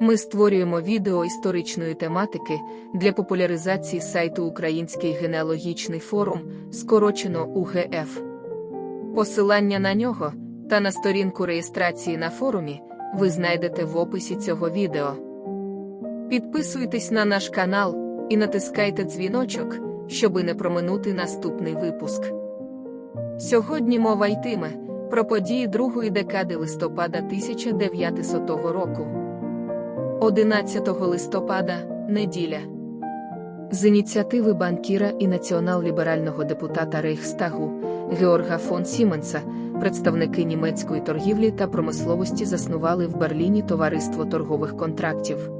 Ми створюємо відео історичної тематики для популяризації сайту Український генеалогічний форум, скорочено УГФ. Посилання на нього та на сторінку реєстрації на форумі ви знайдете в описі цього відео. Підписуйтесь на наш канал і натискайте дзвіночок, щоби не проминути наступний випуск. Сьогодні мова йтиме про події другої декади листопада 1900 року. 11 листопада неділя. З ініціативи банкіра і націонал-ліберального депутата Рейхстагу Георга фон Сіменса, представники німецької торгівлі та промисловості заснували в Берліні товариство торгових контрактів.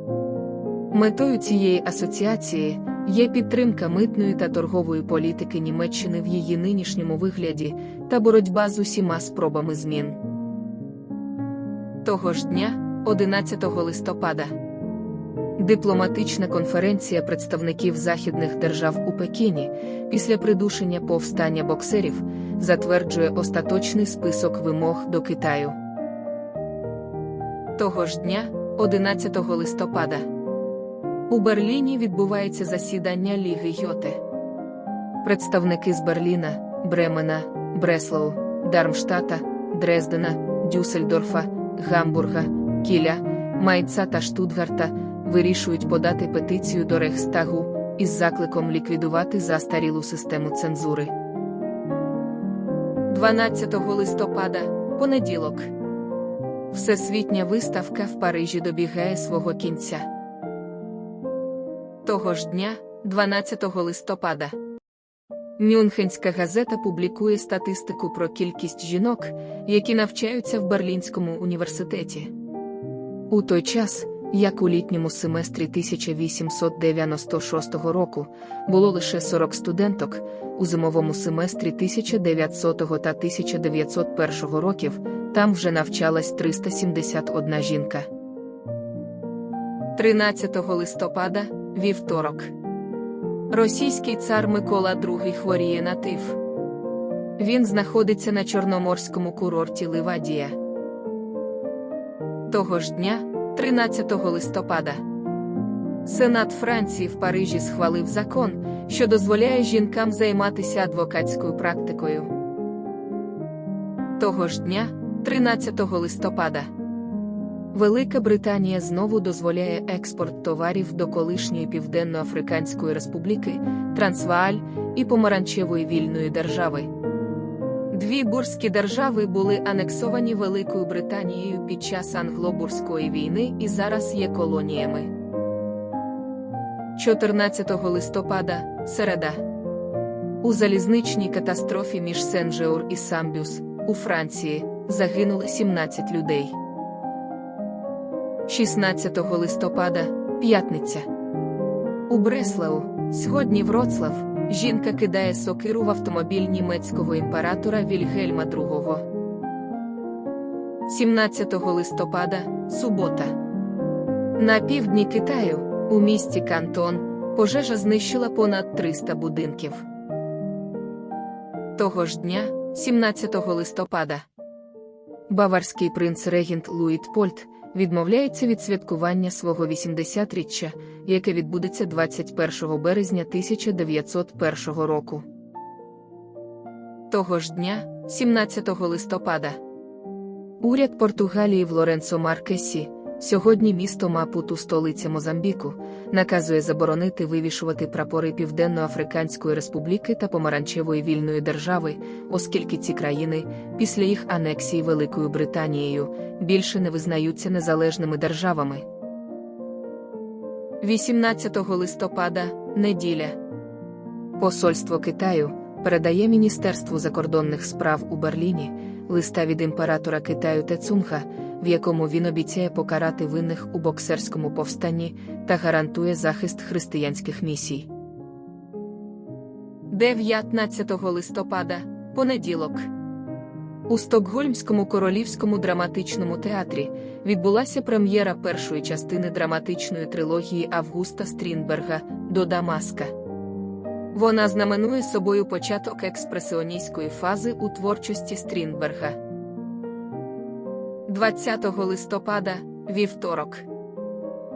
Метою цієї асоціації є підтримка митної та торгової політики Німеччини в її нинішньому вигляді та боротьба з усіма спробами змін. Того ж дня, 11 листопада, дипломатична конференція представників західних держав у Пекіні після придушення повстання боксерів затверджує остаточний список вимог до Китаю. Того ж дня, 11 листопада. У Берліні відбувається засідання Ліги Йоте. Представники з Берліна, Бремена, Бреслау, Дармштата, Дрездена, Дюссельдорфа, Гамбурга, Кіля, Майца та Штутгарта вирішують подати петицію до Рейхстагу із закликом ліквідувати застарілу систему цензури. 12 листопада, понеділок. Всесвітня виставка в Парижі добігає свого кінця. Того ж дня, 12 листопада, Мюнхенська газета публікує статистику про кількість жінок, які навчаються в Берлінському університеті. У той час, як у літньому семестрі 1896 року було лише 40 студенток, у зимовому семестрі 1900 та 1901 років там вже навчалась 371 жінка. 13 листопада вівторок. Російський цар Микола II хворіє на тиф. Він знаходиться на чорноморському курорті Ливадія. Того ж дня, 13 листопада, Сенат Франції в Парижі схвалив закон, що дозволяє жінкам займатися адвокатською практикою. Того ж дня, 13 листопада. Велика Британія знову дозволяє експорт товарів до колишньої Південно-Африканської Республіки, Трансвааль і Помаранчевої вільної держави. Дві бурські держави були анексовані Великою Британією під час англо-бурської війни і зараз є колоніями. 14 листопада середа. У залізничній катастрофі між Сен-Жеур і Самбюс у Франції загинули 17 людей. 16 листопада, п'ятниця. У Бреслау, сьогодні Вроцлав, жінка кидає сокиру в автомобіль німецького імператора Вільгельма II. 17 листопада, субота. На півдні Китаю, у місті Кантон, пожежа знищила понад 300 будинків. Того ж дня, 17 листопада, баварський принц Регінт Луїтпольт відмовляється від святкування свого 80-річчя, яке відбудеться 21 березня 1901 року. Того ж дня, 17 листопада, уряд Португалії в Лоренцо Маркесі, сьогодні місто Мапуту, столиця Мозамбіку, наказує заборонити вивішувати прапори Південно-Африканської Республіки та Помаранчевої вільної держави, оскільки ці країни, після їх анексії Великою Британією, більше не визнаються незалежними державами. 18 листопада неділя. Посольство Китаю передає Міністерству закордонних справ у Берліні листа від імператора Китаю Тецунга, в якому він обіцяє покарати винних у боксерському повстанні та гарантує захист християнських місій. 19 листопада понеділок. У Стокгольмському королівському драматичному театрі відбулася прем'єра першої частини драматичної трилогії Августа Стрінберга до Дамаска. Вона знаменує собою початок експресіоністської фази у творчості Стрінберга. 20 листопада, вівторок.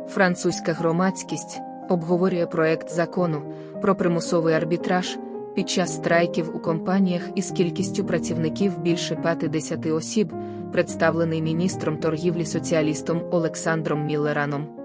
Французька громадськість обговорює проект закону про примусовий арбітраж під час страйків у компаніях із кількістю працівників більше 50 осіб, представлений міністром торгівлі соціалістом Олександром Міллераном.